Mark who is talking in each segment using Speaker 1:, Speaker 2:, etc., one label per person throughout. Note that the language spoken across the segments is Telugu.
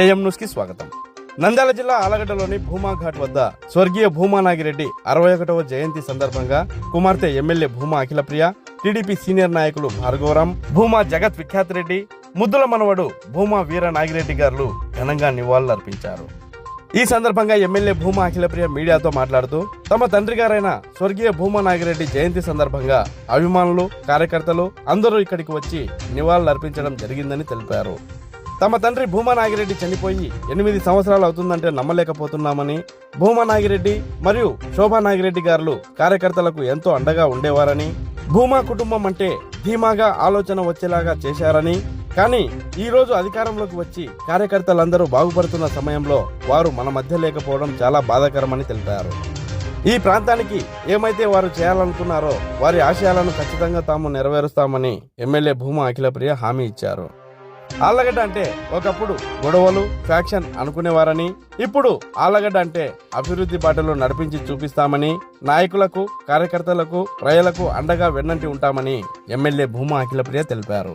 Speaker 1: ఏఎం న్యూస్కి స్వాగతం. నంద్యాల జిల్లా ఆలగడ్డలోని భూమా ఘాట్ వద్ద స్వర్గీయ భూమా నాగిరెడ్డి అరవై ఒకటవ జయంతి సందర్భంగా కుమార్తె MLA Bhuma Akhilapriya TDP senior నాయకులు భార్గవరాం భూమా జగత్ విఖ్యాత్ రెడ్డి ముద్దుల మనవడు భూమా వీర నాగిరెడ్డి గారు ఘనంగా నివాళులర్పించారు. ఈ సందర్భంగా ఎమ్మెల్యే భూమా అఖిలప్రియ మీడియాతో మాట్లాడుతూ తమ తండ్రి గారైన స్వర్గీయ భూమా నాగిరెడ్డి జయంతి సందర్భంగా అభిమానులు కార్యకర్తలు అందరూ ఇక్కడికి వచ్చి నివాళులర్పించడం జరిగిందని తెలిపారు. తమ తండ్రి భూమా నాగిరెడ్డి చనిపోయి ఎనిమిది సంవత్సరాలు అవుతుందంటే నమ్మలేకపోతున్నామని భూమా నాగిరెడ్డి మరియు శోభా నాగిరెడ్డి గారు కార్యకర్తలకు ఎంతో అండగా ఉండేవారని భూమా కుటుంబం అంటే ధీమాగా ఆలోచన వచ్చేలాగా చేశారని కానీ ఈ రోజు అధికారంలోకి వచ్చి కార్యకర్తలందరూ బాగుపడుతున్న సమయంలో వారు మన మధ్య లేకపోవడం చాలా బాధాకరమని తెలిపారు. ఈ ప్రాంతానికి ఏమైతే వారు చేయాలనుకున్నారో వారి ఆశయాలను ఖచ్చితంగా తాము నెరవేరుస్తామని ఎమ్మెల్యే భూమా అఖిలప్రియ హామీ ఇచ్చారు. ఆళ్ళగడ్డ అంటే ఒకప్పుడు గొడవలు ఫ్యాక్షన్ అనుకునేవారని ఇప్పుడు ఆళ్ళగడ్డ అంటే అభివృద్ధి బాటలో నడిపించి చూపిస్తామని నాయకులకు కార్యకర్తలకు ప్రజలకు అండగా వెన్నంటి ఉంటామని ఎమ్మెల్యే భూమా అఖిలప్రియ తెలిపారు.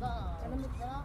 Speaker 2: 아, 가자. 잘못 가라.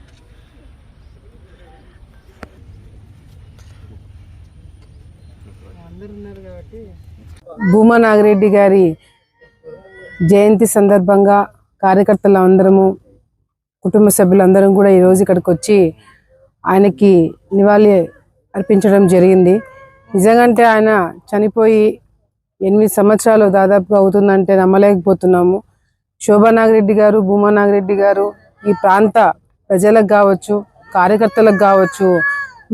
Speaker 3: భూమా నాగిరెడ్డి గారి జయంతి సందర్భంగా కార్యకర్తలు అందరము కుటుంబ సభ్యులందరం కూడా ఈరోజు ఇక్కడికి వచ్చి ఆయనకి నివాళి అర్పించడం జరిగింది. నిజంగంటే ఆయన చనిపోయి ఎనిమిది సంవత్సరాలు దాదాపుగా అవుతుందంటే నమ్మలేకపోతున్నాము. శోభా నాగిరెడ్డి గారు భూమా నాగిరెడ్డి గారు ఈ ప్రాంత ప్రజలకు కావచ్చు కార్యకర్తలకు కావచ్చు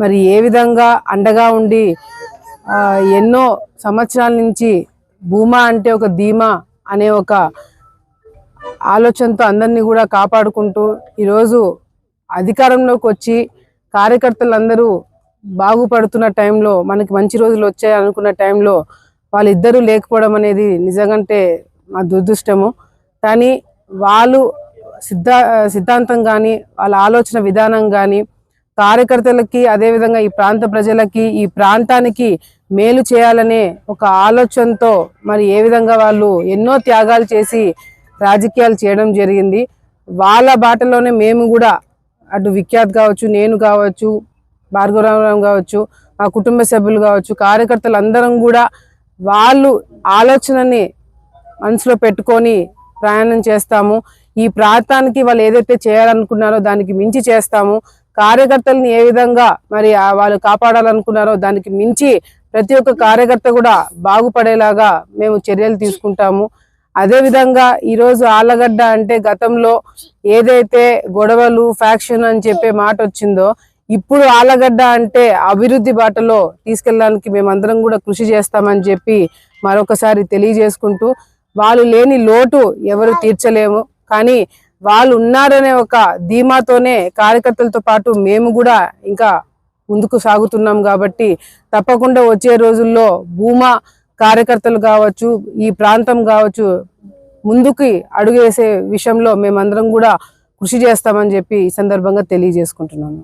Speaker 3: మరి ఏ విధంగా అండగా ఉండి ఎన్నో సంవత్సరాల నుంచి భూమా అంటే ఒక ధీమా అనే ఒక ఆలోచనతో అందరినీ కూడా కాపాడుకుంటూ ఈరోజు అధికారంలోకి వచ్చి కార్యకర్తలందరూ బాగుపడుతున్న టైంలో మనకి మంచి రోజులు వచ్చాయి అనుకున్న టైంలో వాళ్ళిద్దరూ లేకపోవడం అనేది నిజంగంటే మా దురదృష్టము. కానీ వాళ్ళు సిద్ధా సిద్ధాంతం కానీ వాళ్ళ ఆలోచన విధానం కానీ కార్యకర్తలకి అదేవిధంగా ఈ ప్రాంత ప్రజలకి ఈ ప్రాంతానికి మేలు చేయాలనే ఒక ఆలోచనతో మరి ఏ విధంగా వాళ్ళు ఎన్నో త్యాగాలు చేసి రాజకీయాలు చేయడం జరిగింది. వాళ్ళ బాటలోనే మేము కూడా అటు విఖ్యాత్ కావచ్చు నేను కావచ్చు భార్గవరామరావు కావచ్చు మా కుటుంబ సభ్యులు కావచ్చు కార్యకర్తలు అందరం కూడా వాళ్ళు ఆలోచనని మనసులో పెట్టుకొని ప్రయాణం చేస్తాము. ఈ ప్రాంతానికి వాళ్ళు ఏదైతే చేయాలనుకున్నారో దానికి మించి చేస్తాము. కార్యకర్తల్ని ఏ విధంగా మరి వాళ్ళు కాపాడాలనుకున్నారో దానికి మించి ప్రతి ఒక్క కార్యకర్త కూడా బాగుపడేలాగా మేము చర్యలు తీసుకుంటాము. అదేవిధంగా ఈరోజు ఆళ్ళగడ్డ అంటే గతంలో ఏదైతే గొడవలు ఫ్యాక్షన్ అని చెప్పే మాట వచ్చిందో ఇప్పుడు ఆళ్ళగడ్డ అంటే అభివృద్ధి బాటలో తీసుకెళ్ళడానికి మేమందరం కూడా కృషి చేస్తామని చెప్పి మరొకసారి తెలియజేసుకుంటూ వాళ్ళు లేని లోటు ఎవరు తీర్చలేము. కానీ వాళ్ళు ఉన్నారనే ఒక ధీమాతోనే కార్యకర్తలతో పాటు మేము కూడా ఇంకా ముందుకు సాగుతున్నాం కాబట్టి తప్పకుండా వచ్చే రోజుల్లో భూమా కార్యకర్తలు కావచ్చు ఈ ప్రాంతం కావచ్చు ముందుకి అడుగు వేసే విషయంలో మేమందరం కూడా కృషి చేస్తామని చెప్పి ఈ సందర్భంగా తెలియజేసుకుంటున్నాము